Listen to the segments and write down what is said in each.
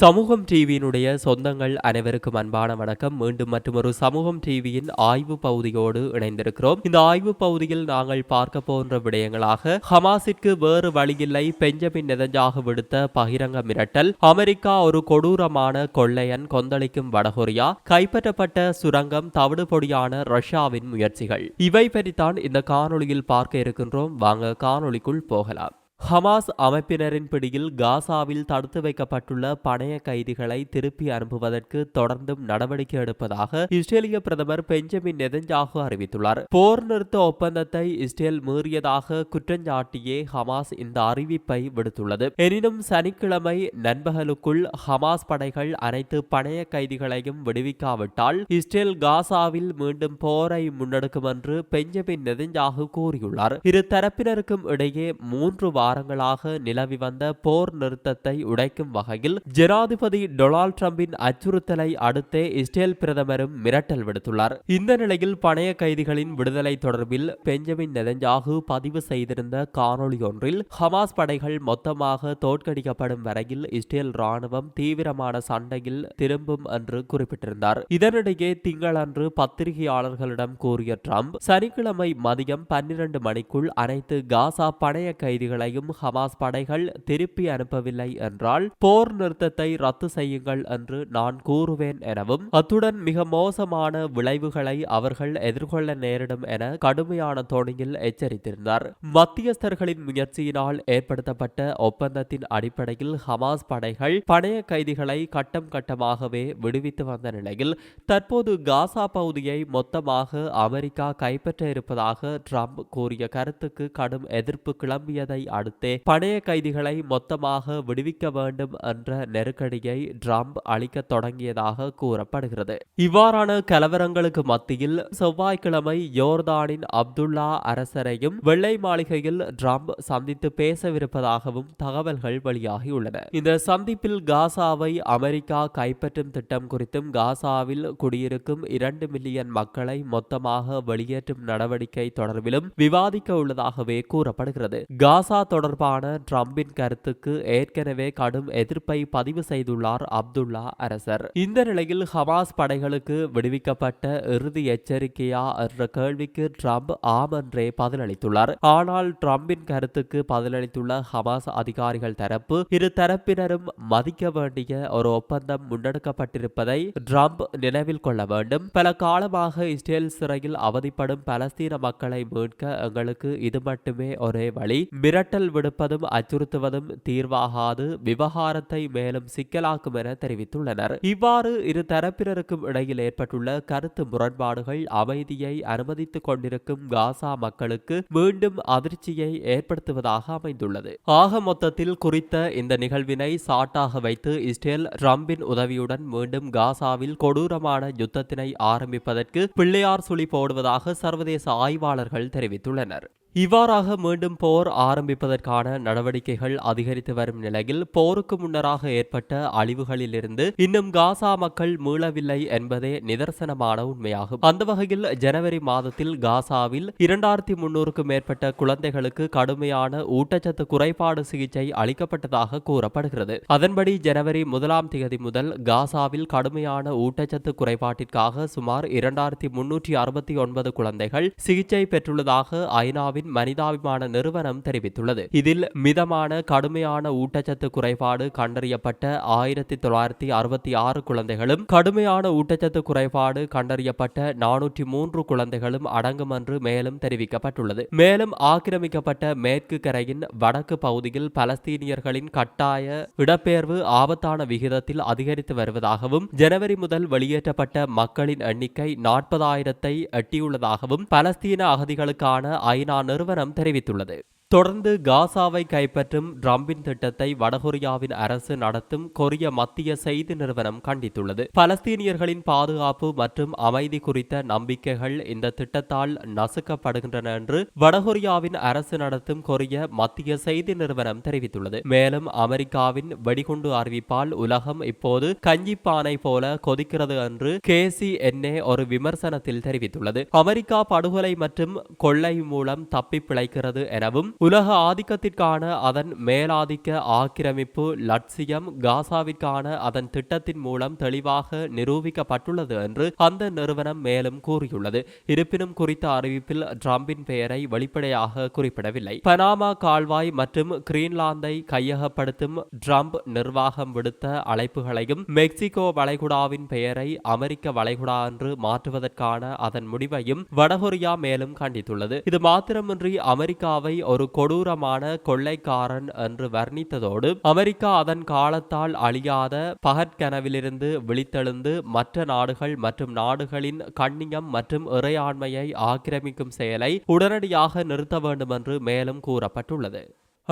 சமூகம் டிவியினுடைய சொந்தங்கள் அனைவருக்கும் அன்பான வணக்கம். மீண்டும் மற்றொரு சமூகம் டிவியின் ஆய்வு பகுதியோடு இணைந்திருக்கிறோம். இந்த ஆய்வு பகுதியில் நாங்கள் பார்க்க போன்ற விடயங்களாக ஹமாஸிற்கு வேறு வழியில்லை. பெஞ்சமின் நெதஞ்சாக விடுத்த பகிரங்க மிரட்டல் அமெரிக்கா ஒரு கொடூரமான கொள்ளையன் கொந்தளிக்கும் வடகொரியா கைப்பற்றப்பட்ட சுரங்கம் தவிடுபொடியான ரஷ்யாவின் முயற்சிகள். இவை பற்றித்தான் இந்த காணொளியில் பார்க்க இருக்கின்றோம். வாங்க காணொளிக்குள் போகலாம். ஹமாஸ் அமைப்பினரின் பிடியில் காசாவில் தடுத்து வைக்கப்பட்டுள்ள பணைய கைதிகளை திருப்பி அனுப்புவதற்கு தொடர்ந்தும் நடவடிக்கை எடுப்பதாக இஸ்ரேலிய பிரதமர் பெஞ்சமின் நெதஞ்சாகு அறிவித்துள்ளார். போர் நிறுத்த ஒப்பந்தத்தை இஸ்ரேல் மீறியதாக குற்றஞ்சாட்டியே ஹமாஸ் இந்த அறிவிப்பை விடுத்துள்ளது. எனினும் சனிக்கிழமை நண்பகலுக்குள் ஹமாஸ் படைகள் அனைத்து பணைய கைதிகளையும் விடுவிக்காவிட்டால் இஸ்ரேல் காசாவில் மீண்டும் போரை முன்னெடுக்கும் என்று பெஞ்சமின் நெதஞ்சாகு கூறியுள்ளார். இரு தரப்பினருக்கும் இடையே மூன்று வாரங்களாக நிலவி வந்த போர் நிறுத்தத்தை உடைக்கும் வகையில் ஜனாதிபதி டொனால்ட் ட்ரம்பின் அச்சுறுத்தலை அடுத்தே இஸ்ரேல் பிரதமரும் மிரட்டல் விடுத்துள்ளார். இந்த நிலையில் பணைய கைதிகளின் விடுதலை தொடர்பில் பெஞ்சமின் நெதஞ்சாகு பதிவு செய்திருந்த காணொலி ஒன்றில் ஹமாஸ் படைகள் மொத்தமாக தோற்கடிக்கப்படும் வரையில் இஸ்ரேல் ராணுவம் தீவிரமான சண்டையில் திரும்பும் என்று குறிப்பிட்டிருந்தார். இதனிடையே திங்களன்று பத்திரிகையாளர்களிடம் கூறிய ட்ரம்ப் சனிக்கிழமை மதியம் பன்னிரண்டு மணிக்குள் அனைத்து காசா பணைய கைதிகளையும் ஹமாஸ் படைகள் திருப்பி அனுப்பவில்லை என்றால் போர் நிறுத்தத்தை ரத்து செய்யுங்கள் என்று நான் கூறுவேன் எனவும் அத்துடன் மிக மோசமான விளைவுகளை அவர்கள் எதிர்கொள்ள நேரிடும் என கடுமையான தோணியில் எச்சரித்திருந்தார். மத்தியஸ்தர்களின் முயற்சியினால் ஏற்படுத்தப்பட்ட ஒப்பந்தத்தின் அடிப்படையில் ஹமாஸ் படைகள் பணைய கைதிகளை கட்டம் கட்டமாகவே விடுவித்து வந்த நிலையில் தற்போது காசா பகுதியை மொத்தமாக அமெரிக்கா கைப்பற்ற இருப்பதாக ட்ரம்ப் கூறிய கருத்துக்கு கடும் எதிர்ப்பு கிளம்பியதை அடுத்து பணைய கைதிகளை மொத்தமாக விடுவிக்க வேண்டும் என்ற நெருக்கடியை ட்ரம்ப் அளிக்க தொடங்கியதாக கூறப்படுகிறது. இவ்வாறான கலவரங்களுக்கு மத்தியில் செவ்வாய்க்கிழமை யோர்தானின் அப்துல்லா அரசரையும் வெள்ளை மாளிகையில் ட்ரம்ப் சந்தித்து பேசவிருப்பதாகவும் தகவல்கள் வெளியாகியுள்ளன. இந்த சந்திப்பில் காசாவை அமெரிக்கா கைப்பற்றும் திட்டம் குறித்தும் காசாவில் குடியிருக்கும் இரண்டு மில்லியன் மக்களை மொத்தமாக வெளியேற்றும் நடவடிக்கை தொடர்பிலும் விவாதிக்க உள்ளதாகவே கூறப்படுகிறது. காசா தொடர்பான ட்ரம்பின் கருத்துக்கு ஏற்கனவே கடும் எதிர்ப்பை பதிவு செய்துள்ளார் அப்துல்லா அரசர். இந்த நிலையில் ஹமாஸ் படைகளுக்கு விடுவிக்கப்பட்ட இறுதி எச்சரிக்கையா என்ற கேள்விக்கு ட்ரம்ப் ஆம் என்றே பதிலளித்துள்ளார். ஆனால் ட்ரம்பின் கருத்துக்கு பதிலளித்துள்ள ஹமாஸ் அதிகாரிகள் தரப்பு இரு தரப்பினரும் மதிக்க வேண்டிய ஒரு ஒப்பந்தம் முன்னெடுக்கப்பட்டிருப்பதை ட்ரம்ப் நினைவில் கொள்ள வேண்டும். பல காலமாக இஸ்ரேல் சிறையில் அவதிப்படும் பலஸ்தீன மக்களை மீட்க எங்களுக்கு இது மட்டுமே ஒரே வழி. மிரட்டல் விடுப்பதும் அச்சுறுத்துவதும் தீர்வாகாது விவகாரத்தை மேலும் சிக்கலாக்கும் என தெரிவித்துள்ளனர். இவ்வாறு இரு தரப்பினருக்கும் இடையில் ஏற்பட்டுள்ள கருத்து முரண்பாடுகள் அமைதியை அனுமதித்துக் கொண்டிருக்கும் காசா மக்களுக்கு மீண்டும் அதிர்ச்சியை ஏற்படுத்துவதாக அமைந்துள்ளது. ஆக மொத்தத்தில் குறித்த இந்த நிகழ்வினை சாட்டாக வைத்து இஸ்ரேல் ட்ரம்பின் உதவியுடன் மீண்டும் காசாவில் கொடூரமான யுத்தத்தினை ஆரம்பிப்பதற்கு பிள்ளையார் சுழி போடுவதாக சர்வதேச ஆய்வாளர்கள் தெரிவித்துள்ளனர். இவ்வாறாக மீண்டும் போர் ஆரம்பிப்பதற்கான நடவடிக்கைகள் அதிகரித்து வரும் நிலையில் போருக்கு முன்னராக ஏற்பட்ட அழிவுகளிலிருந்து இன்னும் காசா மக்கள் மீளவில்லை என்பதே நிதர்சனமான உண்மையாகும். அந்த வகையில் ஜனவரி மாதத்தில் காசாவில் இரண்டாயிரத்தி முன்னூறுக்கும் மேற்பட்ட குழந்தைகளுக்கு கடுமையான ஊட்டச்சத்து குறைபாடு சிகிச்சை அளிக்கப்பட்டதாக கூறப்படுகிறது. அதன்படி ஜனவரி முதலாம் தேதி முதல் காசாவில் கடுமையான ஊட்டச்சத்து குறைபாட்டிற்காக சுமார் இரண்டாயிரத்தி முன்னூற்றி அறுபத்தி ஒன்பது குழந்தைகள் சிகிச்சை பெற்றுள்ளதாக ஐநாவின் மனிதாபிமான நிறுவனம் தெரிவித்துள்ளது. இதில் மிதமான கடுமையான ஊட்டச்சத்து குறைபாடு கண்டறியப்பட்ட ஆயிரத்தி தொள்ளாயிரத்தி அறுபத்தி ஆறு குழந்தைகளும் கடுமையான ஊட்டச்சத்து குறைபாடு கண்டறியப்பட்ட நானூற்றி மூன்று குழந்தைகளும் அடங்கும் என்று மேலும் தெரிவிக்கப்பட்டுள்ளது. மேலும் ஆக்கிரமிக்கப்பட்ட மேற்கு கரையின் வடக்கு பகுதியில் பலஸ்தீனியர்களின் கட்டாய இடப்பெயர்வு ஆபத்தான விகிதத்தில் அதிகரித்து வருவதாகவும் ஜனவரி முதல் வெளியேற்றப்பட்ட மக்களின் எண்ணிக்கை நாற்பதாயிரத்தை எட்டியுள்ளதாகவும் பலஸ்தீன அகதிகளுக்கான ஐநா நிறுவனம் தெரிவித்துள்ளது. தொடர்ந்து காசாவை கைப்பற்றும் டிரம்பின் திட்டத்தை வடகொரியாவின் அரசு நடத்தும் கொரிய மத்திய செய்தி நிறுவனம் கண்டித்துள்ளது. பலஸ்தீனியர்களின் பாதுகாப்பு மற்றும் அமைதி குறித்த நம்பிக்கைகள் இந்த திட்டத்தால் நசுக்கப்படுகின்றன என்று வடகொரியாவின் அரசு நடத்தும் கொரிய மத்திய செய்தி நிறுவனம் தெரிவித்துள்ளது. மேலும் அமெரிக்காவின் வெடிகுண்டு அறிவிப்பால் உலகம் இப்போது கஞ்சிப்பானை போல கொதிக்கிறது என்று கேசி என்னே ஒரு விமர்சனத்தில் தெரிவித்துள்ளது. அமெரிக்கா படுகொலை மற்றும் கொள்ளை மூலம் தப்பி பிழைக்கிறது எனவும் உலக ஆதிக்கத்திற்கான அதன் மேலாதிக்க ஆக்கிரமிப்பு லட்சியம் காசாவிற்கான அதன் திட்டத்தின் மூலம் தெளிவாக நிரூபிக்கப்பட்டுள்ளது என்று அந்த நிறுவனம் மேலும் கூறியுள்ளது. இருப்பினும் குறித்த அறிவிப்பில் டிரம்பின் பெயரை வெளிப்படையாக குறிப்பிடவில்லை. பனாமா கால்வாய் மற்றும் கிரீன்லாந்தை கையகப்படுத்தும் ட்ரம்ப் நிர்வாகம் விடுத்த அழைப்புகளையும் மெக்சிகோ வளைகுடாவின் பெயரை அமெரிக்க வளைகுடா என்று மாற்றுவதற்கான அதன் முடிவையும் வடகொரியா மேலும் கண்டித்துள்ளது. இது மாத்திரமின்றி அமெரிக்காவை ஒரு கொடூரமான கொள்ளைக்காரன் என்று வர்ணித்ததோடு அமெரிக்கா அதன் காலத்தால் அழியாத பகற்கனவிலிருந்து விழித்தெழுந்து மற்ற நாடுகள் மற்றும் நாடுகளின் கண்ணியம் மற்றும் இறையாண்மையை ஆக்கிரமிக்கும் செயலை உடனடியாக நிறுத்த வேண்டும் என்று மேலும் கூறப்பட்டுள்ளது.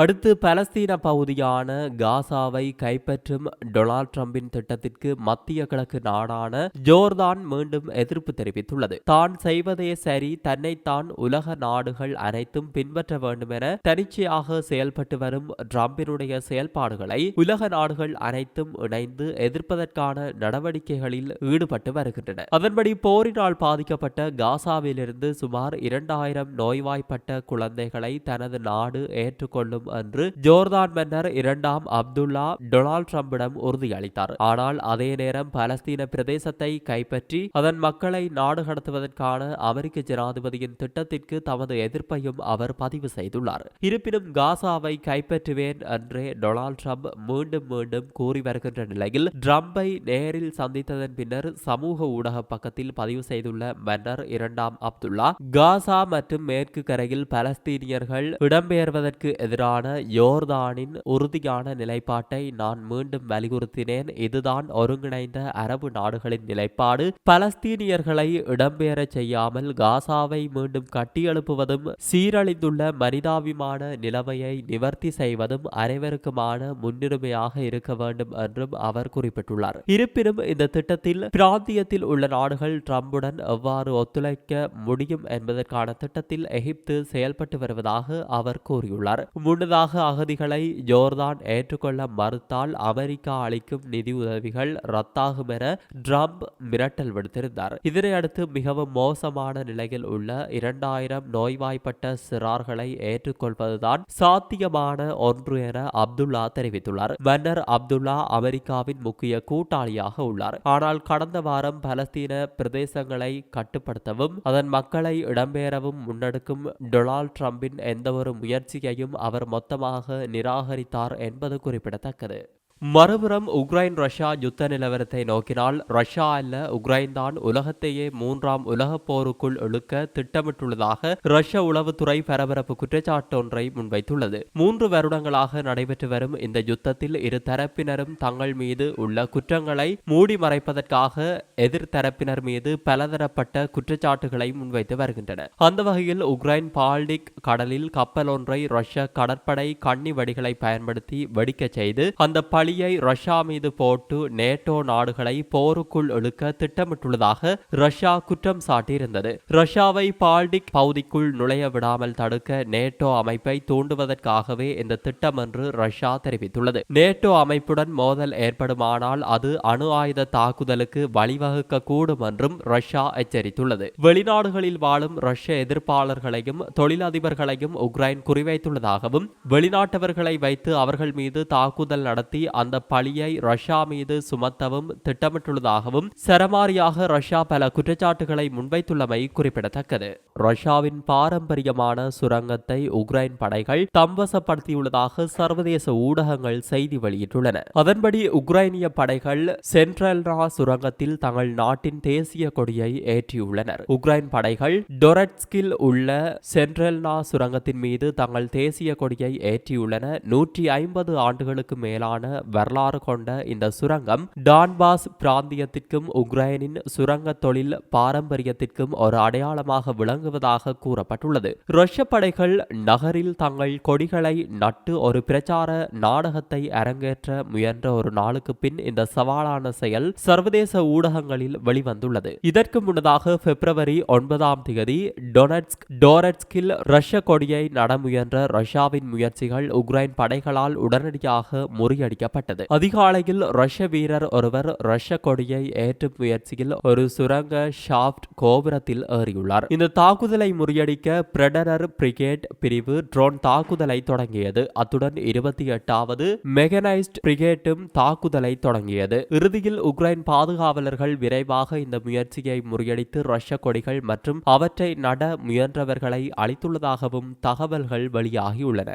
அடுத்து பலஸ்தீன பகுதியான காசாவை கைப்பற்றும் டொனால்ட் ட்ரம்பின் திட்டத்திற்கு மத்திய கிழக்கு நாடான ஜோர்தான் மீண்டும் எதிர்ப்பு தெரிவித்துள்ளது. தான் செய்வதே சரி தன்னைத்தான் உலக நாடுகள் அனைத்தும் பின்பற்ற வேண்டும் என தனிச்சையாக செயல்பட்டு வரும் டிரம்பினுடைய செயல்பாடுகளை உலக நாடுகள் அனைத்தும் இணைந்து எதிர்ப்பதற்கான நடவடிக்கைகளில் ஈடுபட்டு வருகின்றன. அதன்படி போரினால் பாதிக்கப்பட்ட காசாவிலிருந்து சுமார் இரண்டாயிரம் நோய்வாய்ப்பட்ட குழந்தைகளை தனது நாடு ஏற்றுக்கொள்ளும் என்று ஜோர்தான் மன்னர் இரண்டாம் அப்துல்லா டொனால்ட் ட்ரம்பிடம் உறுதியளித்தார். ஆனால் அதே நேரம் பலஸ்தீன பிரதேசத்தை கைப்பற்றி அதன் மக்களை நாடு கடத்துவதற்கான அமெரிக்க ஜனாதிபதியின் திட்டத்திற்கு தமது எதிர்ப்பையும் அவர் பதிவு செய்துள்ளார். இருப்பினும் காசாவை கைப்பற்றுவேன் என்றே டொனால்ட் ட்ரம்ப் மீண்டும் மீண்டும் கூறி வருகின்ற நிலையில் ட்ரம்பை நேரில் சந்தித்ததன் பின்னர் சமூக ஊடக பக்கத்தில் பதிவு செய்துள்ள மன்னர் இரண்டாம் அப்துல்லா காசா மற்றும் மேற்கு கரையில் பலஸ்தீனியர்கள் இடம்பெயர்வதற்கு எதிரான யோர்தானின் உறுதியான நிலைப்பாட்டை நான் மீண்டும் வலியுறுத்தினேன். இதுதான் ஒருங்கிணைந்த அரபு நாடுகளின் நிலைப்பாடு. பலஸ்தீனியர்களை இடம்பெயரச் செய்யாமல் காசாவை மீண்டும் கட்டியெழுப்புவதும் சீரழிந்துள்ள மனிதாபிமான நிலைமையை நிவர்த்தி செய்வதும் அனைவருக்குமான முன்னுரிமையாக இருக்க வேண்டும் என்றும் அவர் குறிப்பிட்டுள்ளார். இருப்பினும் இந்த திட்டத்தில் பிராந்தியத்தில் உள்ள நாடுகள் ட்ரம்புடன் எவ்வாறு ஒத்துழைக்க முடியும் என்பதற்கான திட்டத்தில் எகிப்து செயல்பட்டு வருவதாக அவர் கூறியுள்ளார். முன்னதாக அகதிகளை ஜோர்தான் ஏற்றுக்கொள்ள மறுத்தால் அமெரிக்கா அளிக்கும் நிதி உதவிகள் ரத்தாகும் என ட்ரம்ப் மிரட்டல் விடுத்திருந்தார். இதனையடுத்து மிகவும் மோசமான நிலையில் உள்ள இரண்டாயிரம் நோய்வாய்ப்பட்ட சிறார்களை ஏற்றுக்கொள்வதுதான் சாத்தியமான ஒன்று என அப்துல்லா தெரிவித்துள்ளார். மன்னர் அப்துல்லா அமெரிக்காவின் முக்கிய கூட்டாளியாக உள்ளார். ஆனால் கடந்த வாரம் பலஸ்தீன பிரதேசங்களை கட்டுப்படுத்தவும் அதன் மக்களை இடம்பெயரவும் முன்னெடுக்கும் டொனால்ட் ட்ரம்பின் எந்தவொரு முயற்சியையும் அவர் மொத்தமாக நிராகரித்தார் என்பது குறிப்பிடத்தக்கது. மறுபுறம் உக்ரைன் ரஷ்யா யுத்த நிலவரத்தை நோக்கினால் ரஷ்யா அல்ல உக்ரைன் தான் உலகத்தையே மூன்றாம் உலகப் போருக்குள் இழுக்க திட்டமிட்டுள்ளதாக ரஷ்ய உளவுத்துறை பரபரப்பு குற்றச்சாட்டு ஒன்றை முன்வைத்துள்ளது. மூன்று வருடங்களாக நடைபெற்று வரும் இந்த யுத்தத்தில் இரு தரப்பினரும் தங்கள் மீது உள்ள குற்றங்களை மூடி மறைப்பதற்காக எதிர் தரப்பினர் மீது பலதரப்பட்ட குற்றச்சாட்டுகளை முன்வைத்து வருகின்றன அந்த வகையில் உக்ரைன் பால்டிக் கடலில் கப்பல் ஒன்றை ரஷ்ய கடற்படை கண்ணி வடிகளை பயன்படுத்தி வெடிக்கச் செய்து அந்த பழியை ரஷ்யா மீது போட்டு நேட்டோ நாடுகளை போருக்குள் இழுக்க திட்டமிட்டுள்ளதாக ரஷ்யா குற்றம் சாட்டியிருந்தது. ரஷ்யாவை பால்டிக் பகுதிக்குள் நுழைய விடாமல் தடுக்க நேட்டோ அமைப்பை தூண்டுவதற்காகவே இந்த திட்டம் என்று ரஷ்யா தெரிவித்துள்ளது. நேட்டோ அமைப்புடன் மோதல் ஏற்படுமானால் அது அணு ஆயுத தாக்குதலுக்கு வழிவகுக்க கூடும் என்றும் ரஷ்யா எச்சரித்துள்ளது. வெளிநாடுகளில் வாழும் ரஷ்ய எதிர்ப்பாளர்களையும் தொழிலதிபர்களையும் உக்ரைன் குறிவைத்துள்ளதாகவும் வெளிநாட்டவர்களை வைத்து அவர்கள் மீது தாக்குதல் நடத்தி அந்த பழியை ரஷ்யா மீது சுமத்தவும் திட்டமிட்டுள்ளதாகவும் சரமாரியாக ரஷ்யா பல குற்றச்சாட்டுகளை முன்வைத்துள்ளமை குறிப்பிடத்தக்கது. ரஷ்யாவின் பாரம்பரியமான சுரங்கத்தை உக்ரைன் படைகள் தம்வசப்படுத்தியுள்ளதாக சர்வதேச ஊடகங்கள் செய்தி வெளியிட்டுள்ளன. அதன்படி உக்ரைனிய படைகள் சென்ட்ரல்ரா சுரங்கத்தில் தங்கள் நாட்டின் தேசிய கொடியை ஏற்றியுள்ளனர். உக்ரைன் படைகள் டொரட்ஸ்கில் உள்ள சென்ட்ரல்னா சுரங்கத்தின் மீது தங்கள் தேசிய கொடியை ஏற்றியுள்ளன. நூற்றி ஐம்பது ஆண்டுகளுக்கு மேலான வரலாறு கொண்ட இந்த சுரங்கம் டான்பாஸ் பிராந்தியத்திற்கும் உக்ரைனின் சுரங்க தொழில் பாரம்பரியத்திற்கும் ஒரு அடையாளமாக விளங்குவதாக கூறப்பட்டுள்ளது. ரஷ்ய படைகள் நகரில் தங்கள் கொடிகளை நட்டு ஒரு பிரச்சார நாடகத்தை அரங்கேற்ற முயன்ற ஒரு நாளுக்கு பின் இந்த சவாலான செயல் சர்வதேச ஊடகங்களில் வெளிவந்துள்ளது. இதற்கு முன்னதாக பிப்ரவரி ஒன்பதாம் தேதி டொனட்ஸ்க் டோரட்ஸ்கில் ரஷ்ய கொடியை நட முயன்ற ரஷ்யாவின் முயற்சிகள் உக்ரைன் படைகளால் உடனடியாக முறியடிக்கப்பட்டது தாக்கப்பட்டது அதிகாலையில் ரஷ்ய வீரர் ஒருவர் ரஷ்ய கொடியை ஏற்றும் முயற்சியில் ஒரு சுரங்க ஷாஃப்ட் கோபுரத்தில் ஏறியுள்ளார். இந்த தாக்குதலை முறியடிக்க பிரடரர் பிரிகேட் பிரிவு ட்ரோன் தாக்குதலை தொடங்கியது. அத்துடன் இருபத்தி எட்டாவது மெகனைஸ்ட் பிரிகேட்டும் தாக்குதலை தொடங்கியது. இறுதியில் உக்ரைன் பாதுகாவலர்கள் விரைவாக இந்த முயற்சியை முறியடித்து ரஷ்ய கொடிகள் மற்றும் அவற்றை நட முயன்றவர்களை அளித்துள்ளதாகவும் தகவல்கள் வெளியாகியுள்ளன.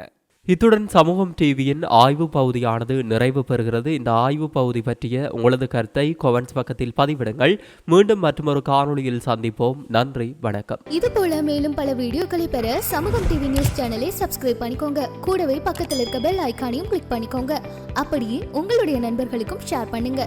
இத்துடன் சமூகம் டிவியின் ஆய்வு பகுதியானது நிறைவு பெறுகிறது. இந்த ஆய்வு பகுதி பற்றிய உங்களது கருத்தை கொமெண்ட்ஸ் பக்கத்தில் பதிவிடுங்கள். மீண்டும் மற்றொரு காணொளியில் சந்திப்போம். நன்றி வணக்கம். இது போல மேலும் பல வீடியோக்களை பெற சமூகம் டிவி நியூஸ் சேனலை சப்ஸ்கிரைப் பண்ணிக்கோங்க. கூடவே பக்கத்தில் இருக்க பெல் ஐக்கானையும் கிளிக் பண்ணிக்கோங்க. அப்படியே உங்களுடைய நண்பர்களுக்கும் ஷேர் பண்ணுங்க.